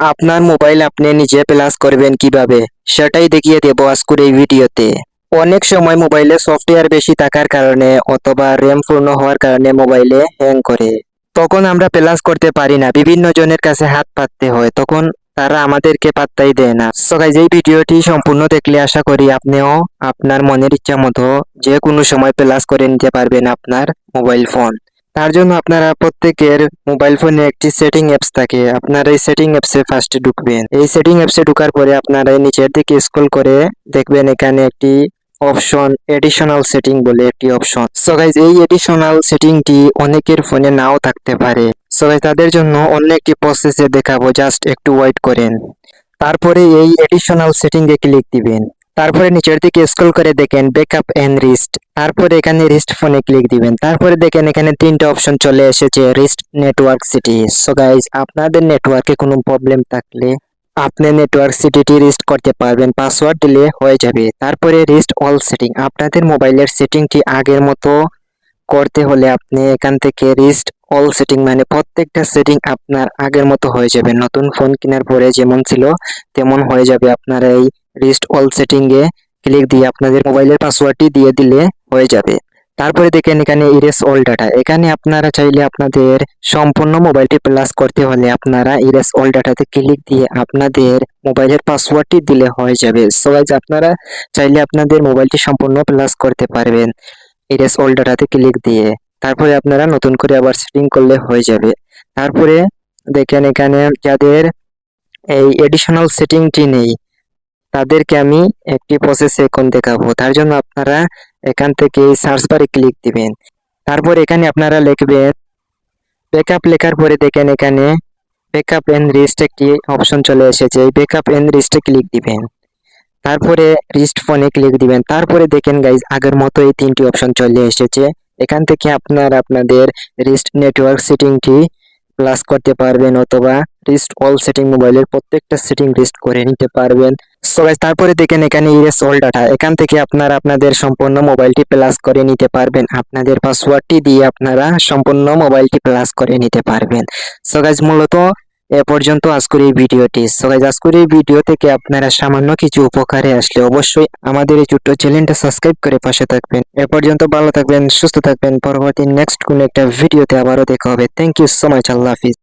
আপনার মোবাইল আপনি নিজে প্লাস করবেন কীভাবে, সেটাই দেখিয়ে দেবো আজকের এই ভিডিওতে। অনেক সময় মোবাইলে সফটওয়্যার বেশি থাকার কারণে অথবা র্যাম পূর্ণ হওয়ার কারণে মোবাইলে হ্যাং করে। তখন আমরা প্লাস করতে পারি না, বিভিন্ন জনের কাছে হাত পাততে হয়, তখন তারা আমাদেরকে পাত্তাই দেয় না। সো গাইজ এই ভিডিওটি সম্পূর্ণ দেখলে আশা করি আপনিও আপনার মনের ইচ্ছা মতো যে কোনো সময় প্লাস করে নিতে পারবেন আপনার মোবাইল ফোন তার জন্য আপনারা প্রত্যেকের মোবাইল ফোনে একটি সেটিং অ্যাপস থাকে। আপনারা এই সেটিং অ্যাপসে ফার্স্টে ঢুকবেন। এই সেটিং অ্যাপসে ঢোকার পরে আপনারা এই নিচের দিকে স্ক্রল করে দেখবেন এখানে একটি অপশন এডিশনাল সেটিং বলে একটি অপশন সো গাইজ এই এডিশনাল সেটিংটি অনেকের ফোনে নাও থাকতে পারে। সো গাইজ তাদের জন্য অন্য একটি প্রসেসে দেখাবো। জাস্ট একটু ওয়েট করেন। তারপরে এই এডিশনাল সেটিং এ ক্লিক দিবেন। তারপরে নিচের দিকে স্ক্রল করে দেখেন ব্যাকআপ এন্ড রিস্ট তারপরে এখানে রিস্ট ফোনে ক্লিক দিবেন। তারপরে দেখেন এখানে তিনটা অপশন চলে এসেছে রিস্ট নেটওয়ার্ক সিটি সো গাইজ আপনাদের নেটওয়ার্কে কোনো প্রবলেম থাকলে আপনি নেটওয়ার্ক সিটিটি রিস্ট করতে পারবেন পাসওয়ার্ড দিলে হয়ে যাবে। তারপরে রিস্ট অল সেটিং আপনাদের মোবাইলের সেটিংটি আগের মতো করতে হলে আপনি এখান থেকে রিস্ট অল সেটিং মানে প্রত্যেকটা সেটিং আপনার আগের মতো হয়ে যাবে। নতুন ফোন কেনার পরে যেমন ছিল, তেমন হয়ে যাবে আপনার এই রিস্ট অল সেটিং এ ক্লিক দিয়ে আপনাদের মোবাইলের পাসওয়ার্ডটি দিয়ে দিলে হয়ে যাবে। তারপরে দেখেন এখানে ইরেস অল ডাটা এখানে আপনারা চাইলে আপনাদের সম্পূর্ণ মোবাইলটি প্লাস করতে হলে আপনারা ইরেস অল ডাটাতে ক্লিক দিয়ে আপনাদের মোবাইলের পাসওয়ার্ডটি দিলে হয়ে যাবে। সো গাইজ আপনারা চাইলে আপনাদের মোবাইলটি সম্পূর্ণ প্লাস করতে পারবেন ইরেস অল ডাটাতে ক্লিক দিয়ে। তারপরে আপনারা নতুন করে আবার সেটিং করলে হয়ে যাবে। তারপরে দেখেন এখানে যাদের এই এডিশনাল সেটিংটি নেই তাদেরকে আমি একটি প্রসেস এখন দেখাবো। তার জন্য আপনারা এখান থেকে সার্চ বারে ক্লিক দিবেন। তারপর এখানে আপনারা লিখবেন ব্যাকআপ লেখার পরে দেখেন এখানে ব্যাকআপ এন্ড রিস্ট একটি অপশন চলে এসেছে। এই ব্যাকআপ এন্ড রিস্টে ক্লিক দিবেন। তারপরে রিস্ট ফোনে ক্লিক দিবেন। তারপরে দেখেন গাইজ আগের মতো এই তিনটি অপশন চলে এসেছে। এখান থেকে আপনারা আপনাদের রিস্ট নেটওয়ার্ক সেটিংটি প্লাস করতে পারবেন অথবা রিস্ট অল সেটিং মোবাইলের প্রত্যেকটা সেটিং রিস্ট করে নিতে পারবেন। সো গাইজ তারপরে দেখেন এখানে ইরেস অল ডাটা এখান থেকে আপনারা আপনাদের সম্পূর্ণ মোবাইলটি প্লাস করে নিতে পারবেন। আপনাদের পাসওয়ার্ডটি দিয়ে আপনারা সম্পূর্ণ মোবাইলটি প্লাস করে নিতে পারবেন। সো গাইজ মূলত এ পর্যন্ত আজকের এই ভিডিওটি। সবাই আজকের এই ভিডিও থেকে আপনারা সামান্য কিছু উপকারে আসলে অবশ্যই আমাদের এই ছোট্ট চ্যানেলটা সাবস্ক্রাইব করে পাশে থাকবেন। এ পর্যন্ত ভালো থাকবেন, সুস্থ থাকবেন। পরবর্তী নেক্সট কোনো একটা ভিডিওতে আবারও দেখা হবে। থ্যাংক ইউ সো মাচ আল্লাহ হাফিজ।